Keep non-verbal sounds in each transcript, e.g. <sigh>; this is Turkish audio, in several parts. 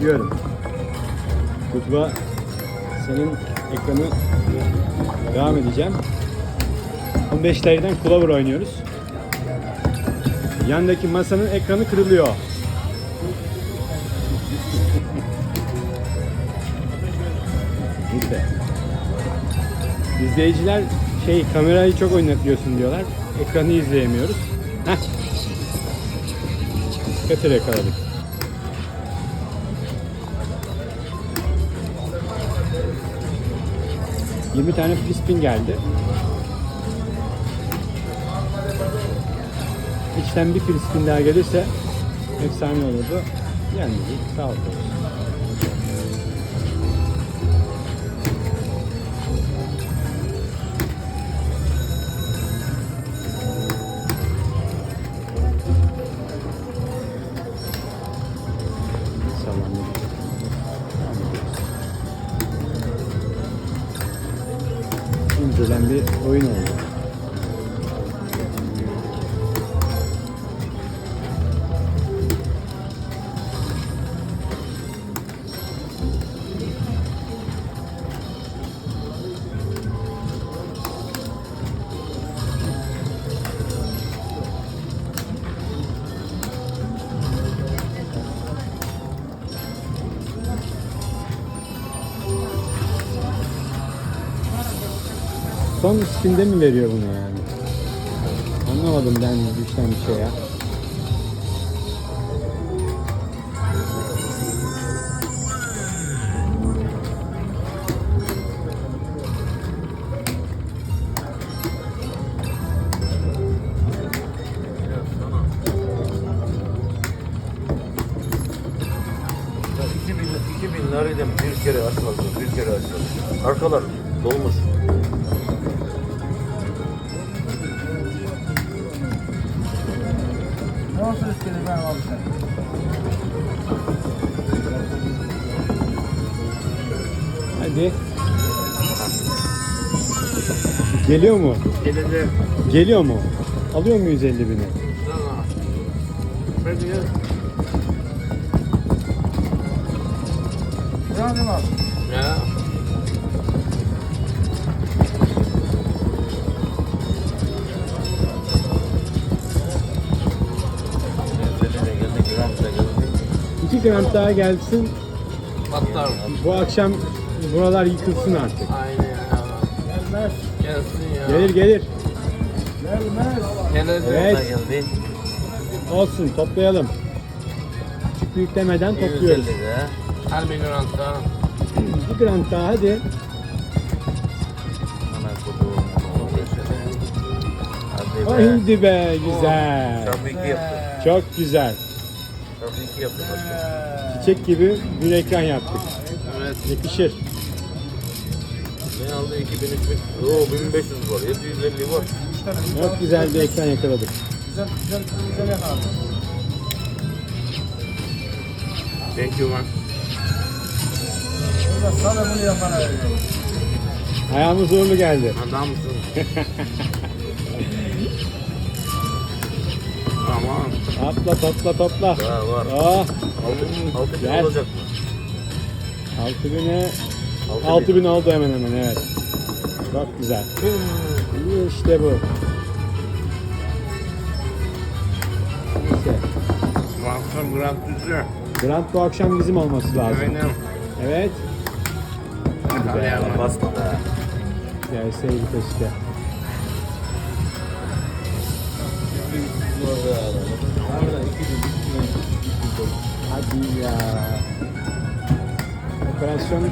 Diyorum. Kutba senin ekranı devam edeceğim. 15 TL'den Clover oynuyoruz. Yandaki masanın ekranı kırılıyor. Neyse. İzleyiciler şey kamerayı çok oynatıyorsun diyorlar. Ekranı izleyemiyoruz. Heh. Kötü yakaladık. Yirmi tane frisbee geldi. İçten bir frisbee daha gelirse efsane olurdu. Gelmedi. Sağ ol. İncelen bir oyun oldu. Son spinde mi veriyor bunu yani? Anlamadım ben bu bir şey ya. Ya 2000, 2000 lirayla bir kere açmadım, bir kere açmadım. Arkalar dolmuş. Nasıl istedin ben abi sen? Hadi. Geliyor mu? Gelecek. Geliyor mu? Alıyor muyuz 50 bini? Sana. Hadi ya. Ne abi? Ya. 2 gram daha gelsin. Patlar mı? Bu akşam buralar yıkılsın artık. Aynen ya. Gelmez. Gelsin ya. Gelir gelir. Gelmez. Gelecek Evet. geldi. Olsun toplayalım. Küçük büyük demeden topluyoruz. 150 de. Her bir Grant'ta. Bir gram daha hadi. Kutuğum. Hadi be. Güzel. Çok güzel. İki yaptı başka. Çiçek gibi bir ekran yaptık. Evet. Yakışır. Ne aldı? 2000, 3000. Oo 1500 var. 750 var. Çok güzel bir ekran yakaladık. Güzel güzel güzel yakaladı. Thank you man. Burada sana bunu yapana veriyorum. Ayağımız uğurlu geldi. Adamsın. <laughs> Tamam. Atla topla topla. Daha var. Oh, Altı, altı bin Gel. olacak mı? 6000'e Altı 6000 oldu hemen hemen evet. Çok güzel. İşte bu. Neyse. Mahsun Grand Tüzü. Grant bu akşam bizim olması lazım. Aynen. Evet. Hadi ya. Basma da. Hadi ya. Operasyon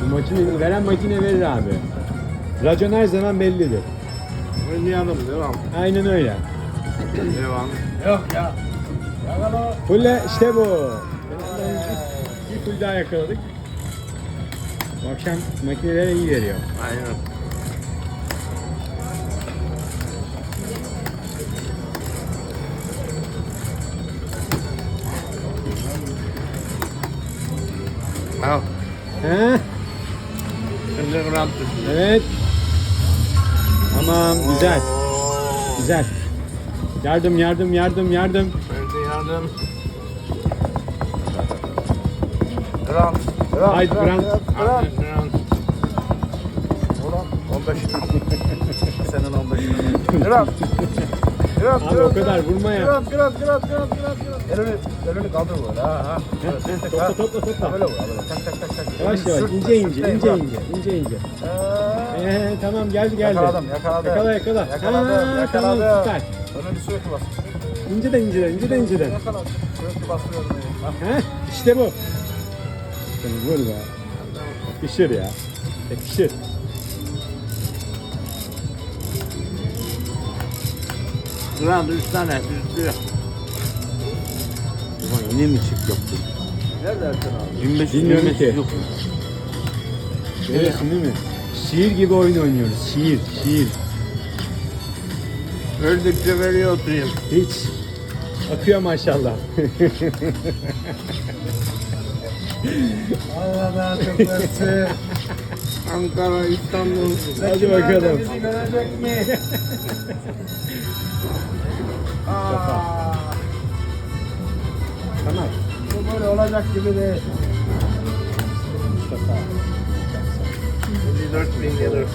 bu makine veren makine verir abi. Racon her zaman bellidir. Oynayalım devam. Aynen öyle. Devam. Yok ya. Yakala. Fulle işte bu. Bir full daha yakaladık. Bu akşam makinelere iyi veriyor. Aynen. He? Grand Tüzü. Evet. Tamam güzel. Güzel. Yardım yardım yardım yardım. Nerede yardım? Grant. Grant. Haydi. Grant. Hadi Grant. Ulan 15 <laughs> Senin 15 Grant. Grant. Abi o kadar vurma ya. Grant. Grant. Grant. Grant. Grant. Grant. Elini, elini kaldır böyle. Ha ha. Topla topla topla. Böyle vur. Böyle. Tak tak tak tak. Yavaş yavaş ince ince ince ince ince ince. Ee, Ee, tamam geldi geldi. Yakaladım, yakaladım. Yakala yakala. Yakaladım, Ha, Tamam yakaladım. süper. Önünü sürekli bas. İnceden inceden inceden inceden. Yakaladım. Sürekli bastırıyorum. Ha. İşte bu. Vur be. Yakışır ya. Yakışır. Grant 3 tane üstü. Ulan yine mi çift yaptın? Nerede Erkan abi? 25 Bilmiyorum 25 ki. yok. Görüyorsun değil mi? Şiir gibi oyun oynuyoruz. Şiir, şiir. Öldükçe veriyor oturayım. Hiç. Akıyor maşallah. Allah daha çok versin. Ankara, İstanbul. Hadi bakalım. Bizi görecek mi? Tamam. bu böyle olacak gibi değil. Mustafa. 54 bin gelir.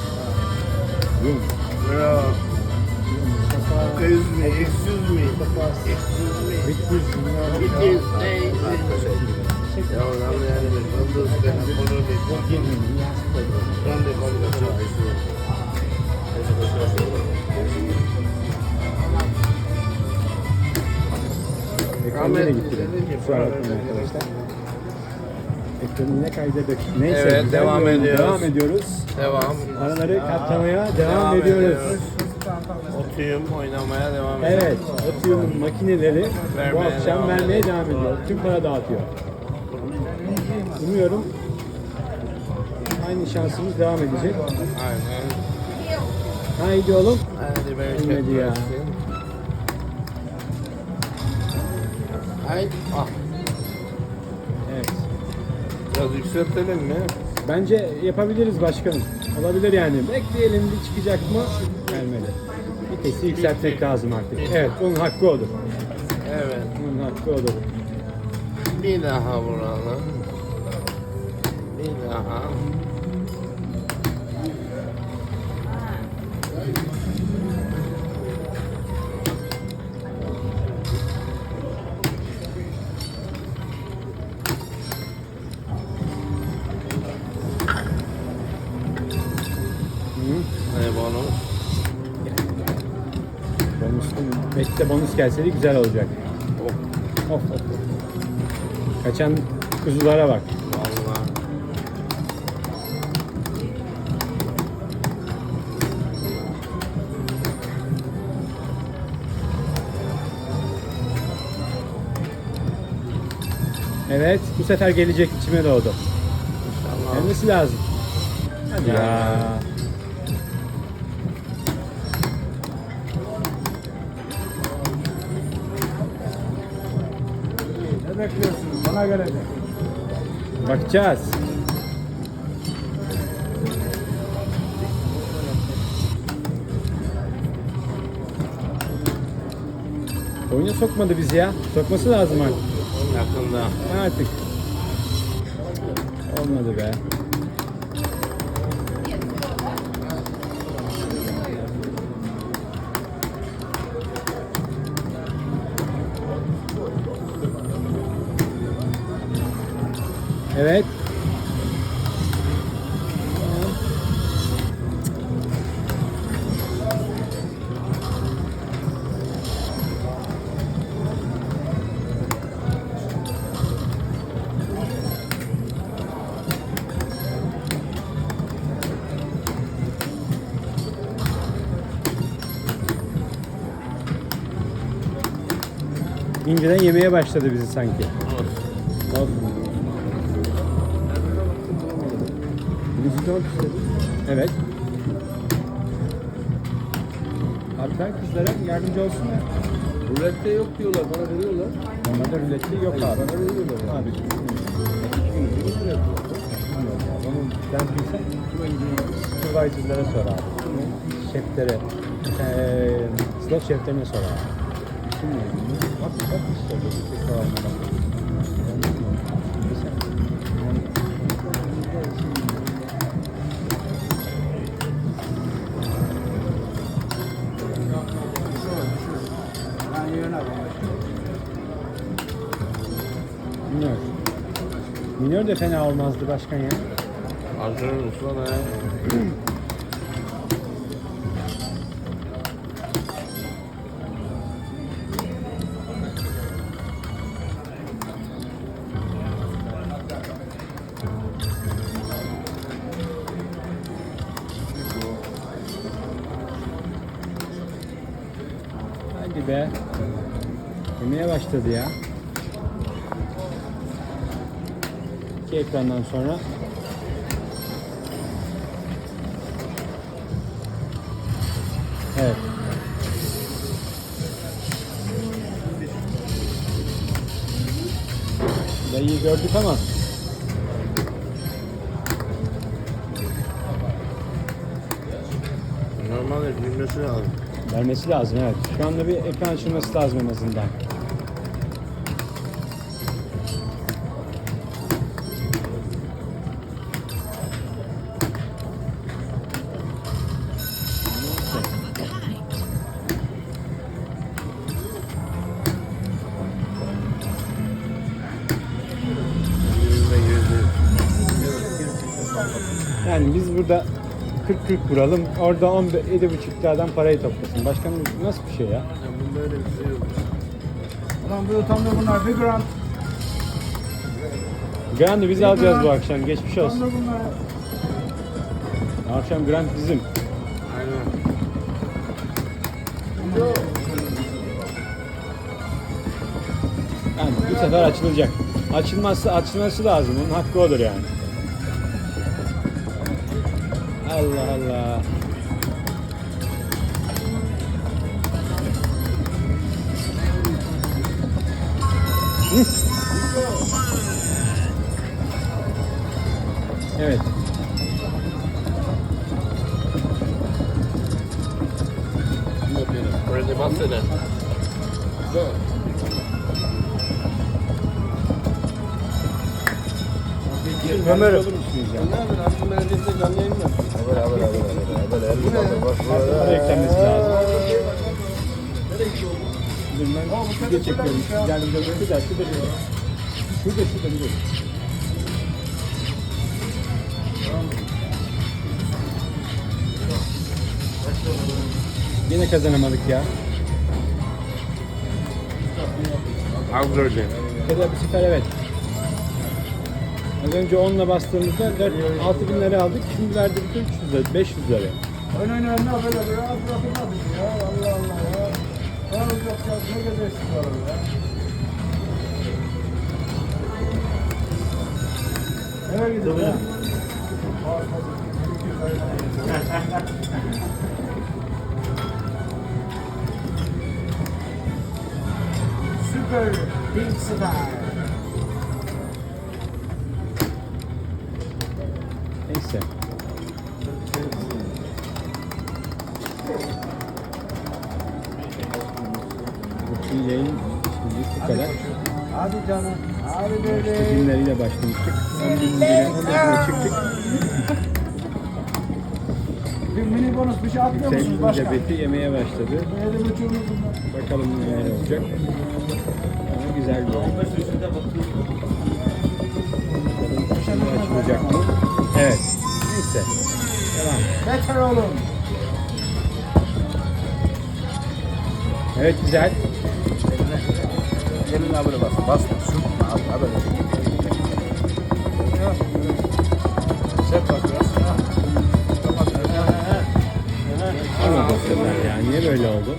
Rum. Bravo. Mustafa. 200 mi? 200 mi? 200 mi? 300 200 neydi? Ya lan yani yıldız ben koloni. Ben de koloni. Ekranı yine gitti. benim. Kusura bakmayın arkadaşlar. Ekranı yine kaydedik. Neyse. Evet, güzel devam bir oyun. ediyoruz. Devam ediyoruz. Devam. Araları katlamaya devam, Devam ediyoruz. ediyoruz. Otuyum oynamaya devam ediyor. Evet, Otium'un makineleri bu Vermeye akşam devam vermeye ediyor. devam ediyor. Tüm para dağıtıyor. Umuyorum aynı şansımız devam edecek. Aynen. Haydi oğlum. Hadi bereket Ölmedi ya. versin. Haydi. Ah. Evet. Biraz yükseltelim mi? Bence yapabiliriz başkanım. Olabilir yani. Bekleyelim bir çıkacak mı? Gelmedi. Vitesi yükseltmek lazım artık. Evet, bunun hakkı odur. Evet. Bunun hakkı odur. Bir daha vuralım. Bir daha. Bekle bonus gelseydi güzel olacak. Of. Of of. of. Kaçan kuzulara bak. Vallahi. Evet, bu sefer gelecek içime doğdu. İnşallah. Gelmesi lazım. Hadi ya. Ya. Bekliyorsunuz? Bana gelecek. Bakacağız. Oyuna sokmadı bizi ya. Sokması lazım artık. Yakında. Artık. Olmadı be. Evet. İnceden yemeye başladı bizi sanki. Olsun. Birisi dört istedi. Evet. Ben kızlara yardımcı olsunlar. Rulette yok diyorlar. Bana veriyorlar. Onlarda rulette yok abi. Bana veriyorlar. Abi. Onu ben bilsem kime gideyim? Supervisor'lara sor abi. Şeflere, eee slot şeflerine sor abi. Bunda? Bak bak işte böyle tekrarına Minör. Minör de fena olmazdı başkan ya. Antrenör usta ne? İki ekrandan sonra Evet. Dayıyı gördük ama Normalde bilmesi lazım. vermesi lazım evet. Şu anda bir ekran açılması lazım en azından. 40-40 vuralım. Orada 17,5'lardan parayı toplasın. Başkanım nasıl bir şey ya? Ya bunda öyle bir şey yok. Ulan bu utandı bunlar. Bir grand. Grand'ı biz alacağız bu akşam. Geçmiş olsun. Utandı bunlar. Akşam Grand bizim. Aynen. Yani bu sefer açılacak. Açılması açılması lazım. Onun hakkı odur yani. Allah Allah. Evet. Freddy Masse'den. Ömer olur video çekiyorum. Gel bir de şurada şurada bir Şurada şurada bir Yine kazanamadık ya. Ya da bu sefer evet. Az önce 10'la bastığımızda 4, 6 bin lira aldık. Şimdi verdi bütün 300 lira, 500 lira. Ön ön önüne böyle bir rahat bırakılmadık ya. Allah Allah ya. Ne olacak ya? Ne gezersin orada ya? Nereye gidiyorsun ya? Süper Pink Star. Bu yayın şimdilik bu kadar. Hadi canım. Hadi İşte bebeğim. günleriyle başlamıştık. 10 bin güne, 10 bine çıktık. Bir mini bonus bir şey atmıyor musunuz başkan? Cebeti yemeye başladı. Böyle. Bakalım neler olacak. Ama güzel bir. Bakalım şimdi açılacak mı? Evet. Neyse. Devam. Beter olun. Evet güzel. Gelin abi böyle bas. Basma. Sürtme abi. Abi böyle. Sert bas biraz. Ha. Ha, ha, ha. Ama sefer ya. Niye böyle oldu?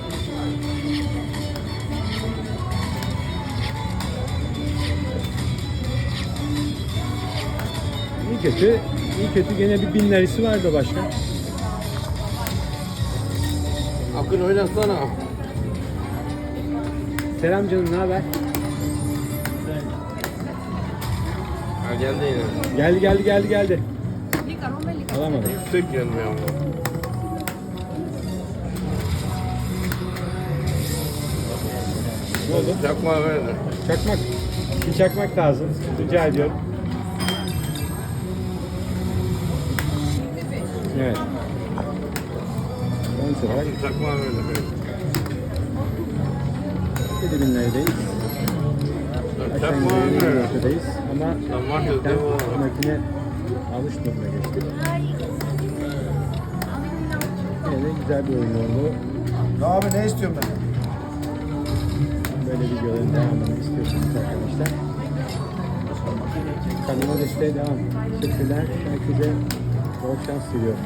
İyi kötü, iyi kötü gene bir bin lirası vardı başka. Akın oynasana. Selam canım, ne haber? Ha geldi yine. Geldi geldi geldi geldi. Alamadım. Yüksek gelmiyor ama. oldu. Çakma verdi. Çakmak. Bir çakmak lazım. Rica ediyorum. Evet. Sonuç olarak Çakma verdi. 7000 liradayız. Çakma Aşağı verdi. ortadayız ama devam. makine alış durumuna geçti. Yine de güzel bir oyun oldu. Abi ne istiyorsun ben? Böyle videoların devamını istiyorsanız arkadaşlar. Kanalıma desteğe devam. Teşekkürler. Herkese bol şans diliyorum.